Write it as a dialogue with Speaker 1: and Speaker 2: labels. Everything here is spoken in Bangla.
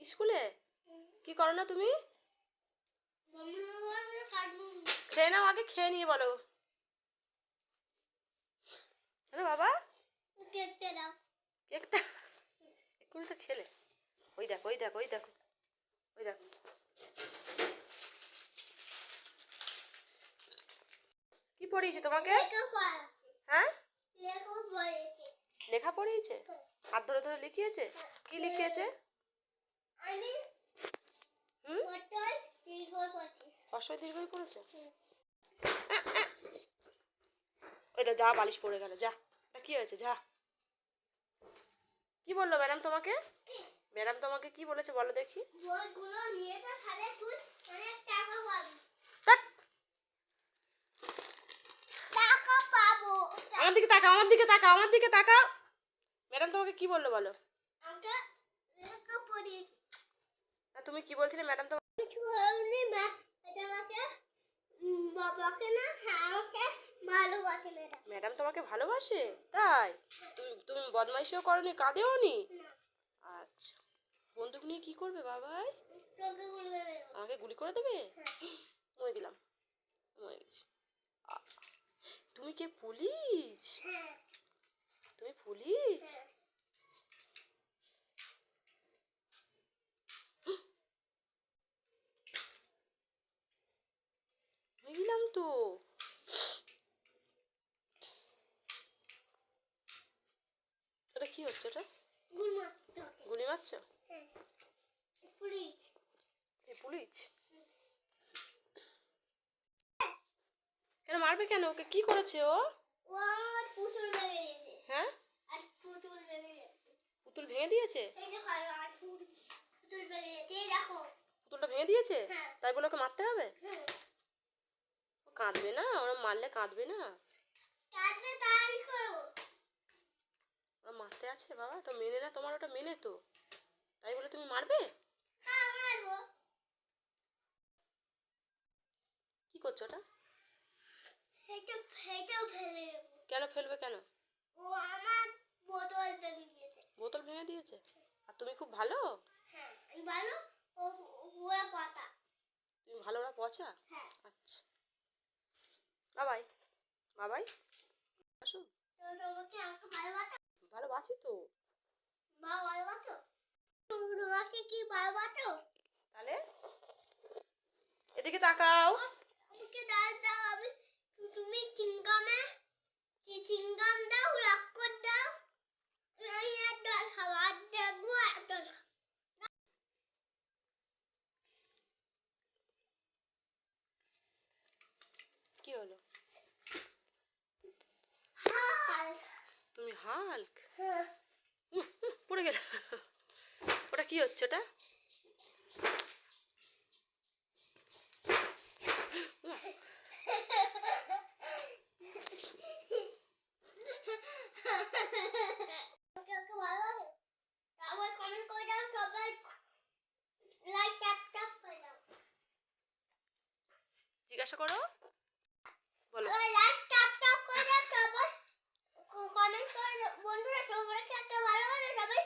Speaker 1: স্কুলে? কি করো না তুমি? খেয়ে নাও আগে খেয়ে নিয়ে বলো। হ্যালো বাবা। কেকটা এক্ষুনি তো খেলে। ওই দেখো ওই দেখো ওই দেখো ওই দেখো। কি পড়িয়েছে তোমাকে? হ্যাঁ? লেখা পড়িয়েছে। হাত ধরে ধরে লিখিয়েছে? কি লিখিয়েছে? অশ্বয় দীর্ঘই পড়েছে। ওই যা বালিশ পড়ে গেল যা। তা কি হয়েছে যা। কি বলল ম্যাডাম তোমাকে? ম্যাডাম তোমাকে কি বলেছে বলো দেখি। আমার দিকে তাকাও আমার দিকে তাকাও আমার দিকে তাকাও। ম্যাডাম তোমাকে কি বলল বলো না তুমি কি বলছিলে ম্যাডাম তো
Speaker 2: বাবাকে না আমাকে ভালোবাসে ম্যাডাম
Speaker 1: ম্যাডাম তোমাকে ভালোবাসে? তাই? তুমি তুমি বদমাইশিও করনি কাঁদেও নি। আচ্ছা। বন্দুক নিয়ে কি করবে বাবাই? আমাকে গুলি করে দেবে? মই দিলাম মই গেছি। তুমি কে পুলিশ?
Speaker 2: হ্যাঁ।
Speaker 1: তুমি পুলিশ
Speaker 2: হ্যাঁ।
Speaker 1: মই দিলাম তো এটা কি হচ্ছে এটা? গুলি মারছো?
Speaker 2: Police
Speaker 1: police? কেন মারবে কেন? ওকে কি করেছে ও?
Speaker 2: ও আমার পুতুল ভেঙে দিয়েছে
Speaker 1: হ্যাঁ?
Speaker 2: পুতুল ভেঙে দিয়েছে?
Speaker 1: পুতুলটা ভেঙে দিয়েছে?
Speaker 2: হ্যাঁ।
Speaker 1: তাই বলে ওকে মারতে হবে?
Speaker 2: হ্যাঁ।
Speaker 1: কাঁদবে না? ওরা মারলে কাঁদবে না? ওরা মারতে আছে বাবা ওটা মেনে না তোমার ওটা মেনে তো। তাই বলে তুমি মারবে?
Speaker 2: হ্যাঁ
Speaker 1: কি করছ ওটা? কেন ফেলবে কেন?
Speaker 2: ও আমার বোতল ভেঙে দিয়েছে।
Speaker 1: বোতল ভেঙে দিয়েছে? আর তুমি খুব ভালো?
Speaker 2: হ্যাঁ আমি ভালো। ও
Speaker 1: তুমি ভালো ওরা পচা?
Speaker 2: হ্যাঁ।
Speaker 1: আচ্ছা। বাবাই বাবাই। আসো।
Speaker 2: ভালোবাসি
Speaker 1: তো।
Speaker 2: তোমাকে কি ভালোবাসো
Speaker 1: তাহলে এদিকে তাকাও
Speaker 2: আমাকে ডাল দাও আমি তুমি চিংগামে চিংগাম দাও রাক্ষর দাও আমি এক ডাল খাব আর দেখব এক ডাল খাব।
Speaker 1: কি হলো
Speaker 2: হাই
Speaker 1: হাল্ক
Speaker 2: হ্যাঁ।
Speaker 1: পড়ে গেল। ওটা কি হচ্ছে ওটা?
Speaker 2: ওকে ওকে ভালোবাসো Bueno, bueno, la que acabaron de saber.